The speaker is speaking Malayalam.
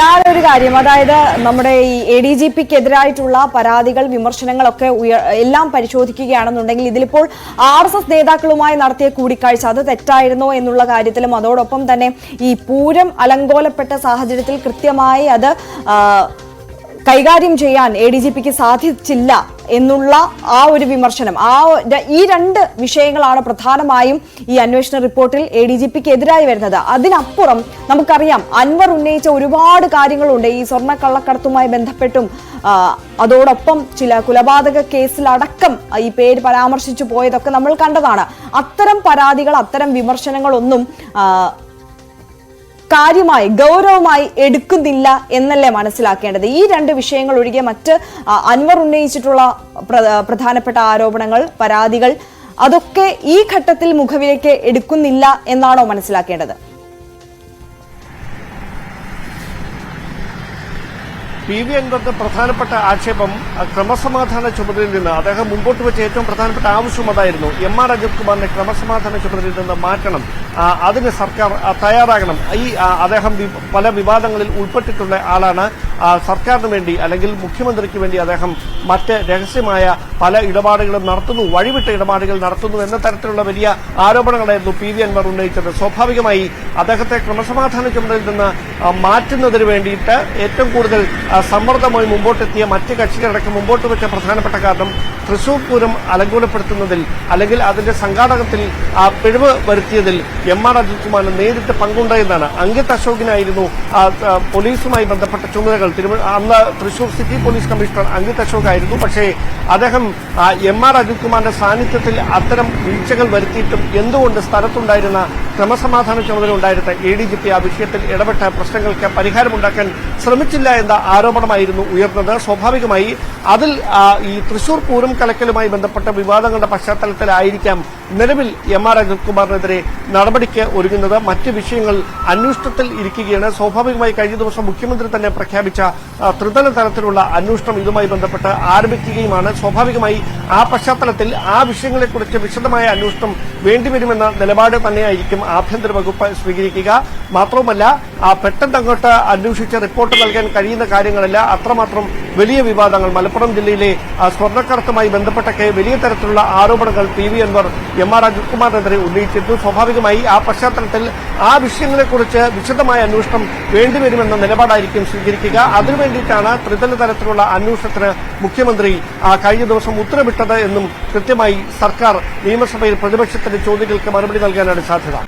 ഡാൻ ഒരു കാര്യം. അതായത് നമ്മുടെ ഈ എ ഡി ജി പിക്ക് എതിരായിട്ടുള്ള പരാതികൾ വിമർശനങ്ങളൊക്കെ ഉയർ എല്ലാം പരിശോധിക്കുകയാണെന്നുണ്ടെങ്കിൽ ഇതിലിപ്പോൾ ആർ എസ് എസ് നേതാക്കളുമായി നടത്തിയ കൂടിക്കാഴ്ച അത് തെറ്റായിരുന്നോ എന്നുള്ള കാര്യത്തിലും അതോടൊപ്പം തന്നെ ഈ പൂരം അലങ്കോലപ്പെട്ട സാഹചര്യത്തിൽ കൃത്യമായി അത് കൈകാര്യം ചെയ്യാൻ എ ഡി ജി പിക്ക് സാധിച്ചില്ല എന്നുള്ള ആ ഒരു വിമർശനം. ആ ഈ രണ്ട് വിഷയങ്ങളാണ് പ്രധാനമായും ഈ അന്വേഷണ റിപ്പോർട്ടിൽ എ ഡി ജി പിക്ക് എതിരായി വരുന്നത്. അതിനപ്പുറം നമുക്കറിയാം അൻവർ ഉന്നയിച്ച ഒരുപാട് കാര്യങ്ങളുണ്ട്. ഈ സ്വർണ കള്ളക്കടത്തുമായി ബന്ധപ്പെട്ടും അതോടൊപ്പം ചില കൊലപാതക കേസിലടക്കം ഈ പേര് പരാമർശിച്ചു പോയതൊക്കെ നമ്മൾ കണ്ടതാണ്. അത്തരം പരാതികൾ അത്തരം വിമർശനങ്ങളൊന്നും കാര്യമായി ഗൗരവമായി എടുക്കുന്നില്ല എന്നല്ലേ മനസ്സിലാക്കേണ്ടത്? ഈ രണ്ട് വിഷയങ്ങൾ ഒഴികെ മറ്റ് അൻവർ ഉന്നയിച്ചിട്ടുള്ള പ്രധാനപ്പെട്ട ആരോപണങ്ങൾ പരാതികൾ അതൊക്കെ ഈ ഘട്ടത്തിൽ മുഖവിലേക്ക് എടുക്കുന്നില്ല എന്നാണോ മനസ്സിലാക്കേണ്ടത്? പി വി അൻവറിന്റെ പ്രധാനപ്പെട്ട ആക്ഷേപം ക്രമസമാധാന ചുമതലയിൽ നിന്ന് അദ്ദേഹം മുമ്പോട്ട് വെച്ച ഏറ്റവും പ്രധാനപ്പെട്ട ആവശ്യം അതായിരുന്നു എം ആർ അജിത് കുമാറിനെ ക്രമസമാധാന ചുമതലയിൽ നിന്ന് മാറ്റണം. അതിന് സർക്കാർ തയ്യാറാകണം. ഈ അദ്ദേഹം പല വിവാദങ്ങളിൽ ഉൾപ്പെട്ടിട്ടുള്ള ആളാണ്. സർക്കാരിന് വേണ്ടി അല്ലെങ്കിൽ മുഖ്യമന്ത്രിക്ക് വേണ്ടി അദ്ദേഹം മറ്റ് രഹസ്യമായ പല ഇടപാടുകളും നടത്തുന്നു വഴിവിട്ട ഇടപാടുകൾ നടത്തുന്നു എന്ന തരത്തിലുള്ള വലിയ ആരോപണങ്ങളായിരുന്നു പി വി അൻവർ ഉന്നയിച്ചത്. സ്വാഭാവികമായി അദ്ദേഹത്തെ ക്രമസമാധാന ചുമതലയിൽ നിന്ന് മാറ്റുന്നതിന് വേണ്ടിയിട്ട് ഏറ്റവും കൂടുതൽ സമ്മർദ്ദമായി മുമ്പോട്ടെത്തിയ മറ്റ് കക്ഷികളടക്കം മുമ്പോട്ട് വെച്ച പ്രധാനപ്പെട്ട കാരണം തൃശൂർ പൂരം അലങ്കോലപ്പെടുത്തുന്നതിൽ അല്ലെങ്കിൽ അതിന്റെ സംഘാടകത്തിൽ പിഴവ് വരുത്തിയതിൽ എം ആർ അജിത് കുമാറിന് നേരിട്ട് പങ്കുണ്ടായെന്നാണ്. അങ്കിത് അശോകിനായിരുന്നു പോലീസുമായി ബന്ധപ്പെട്ട ചുമതലകൾ തിരുവ- അന്ന് Thrissur city police commissioner Ankit Ashok ആയിരുന്നു പക്ഷേ അദ്ദേഹം എം ആർ അജിത് കുമാറിന്റെ സാന്നിധ്യത്തിൽ അത്തരം വീഴ്ചകൾ വരുത്തിയിട്ടും എന്തുകൊണ്ട് സ്ഥലത്തുണ്ടായിരുന്ന ക്രമസമാധാന ചുമതല ഉണ്ടായിരുന്ന എ ഡി ജി പി ആ വിഷയത്തിൽ ഇടപെട്ട പ്രശ്നങ്ങൾക്ക് പരിഹാരമുണ്ടാക്കാൻ ശ്രമിച്ചില്ല എന്ന ആരോപണമായിരുന്നു ഉയർന്നത്. സ്വാഭാവികമായി അതിൽ ഈ തൃശൂർ പൂരം കലക്കലുമായി ബന്ധപ്പെട്ട വിവാദങ്ങളുടെ പശ്ചാത്തലത്തിലായിരിക്കാം നിലവിൽ എം ആർ അജിത്കുമാറിനെതിരെ നടപടിക്ക് ഒരുങ്ങുന്നത് മറ്റ് വിഷയങ്ങൾ അന്വേഷണത്തിൽ ഇരിക്കുകയാണ്. സ്വാഭാവികമായി കഴിഞ്ഞ ദിവസം മുഖ്യമന്ത്രി തന്നെ പ്രഖ്യാപിച്ച ത്രിതല തലത്തിലുള്ള അന്വേഷണം ഇതുമായി ബന്ധപ്പെട്ട് ആരംഭിക്കുകയുമാണ്. സ്വാഭാവികമായി ആ പശ്ചാത്തലത്തിൽ ആ വിഷയങ്ങളെക്കുറിച്ച് വിശദമായ അന്വേഷണം വേണ്ടിവരുമെന്ന നിലപാട് തന്നെയായിരിക്കും ആഭ്യന്തര വകുപ്പ് സ്വീകരിക്കുക. മാത്രവുമല്ല ആ പെട്ടെന്ന് അങ്ങോട്ട് അന്വേഷിച്ച് റിപ്പോർട്ട് നൽകാൻ കഴിയുന്ന കാര്യങ്ങളല്ല അത്രമാത്രം വലിയ വിവാദങ്ങൾ. മലപ്പുറം ജില്ലയിലെ സ്വർണക്കടത്തുമായി ബന്ധപ്പെട്ടൊക്കെ വലിയ തരത്തിലുള്ള ആരോപണങ്ങൾ P V Anvar M R Ajith കുമാറിനെതിരെ ഉന്നയിച്ചിരുന്നു. സ്വാഭാവികമായി ആ പശ്ചാത്തലത്തിൽ ആ വിഷയങ്ങളെക്കുറിച്ച് വിശദമായ അന്വേഷണം വേണ്ടിവരുമെന്ന നിലപാടായിരിക്കും സ്വീകരിക്കുക. അതിനുവേണ്ടിയിട്ടാണ് ത്രിതല തലത്തിലുള്ള അന്വേഷണത്തിന് മുഖ്യമന്ത്രി കഴിഞ്ഞ ദിവസം ഉത്തരവിട്ടത് എന്നും കൃത്യമായി സർക്കാർ നിയമസഭയിൽ പ്രതിപക്ഷത്തിന്റെ ചോദ്യങ്ങൾക്ക് മറുപടി നൽകാനാണ് സാധ്യത.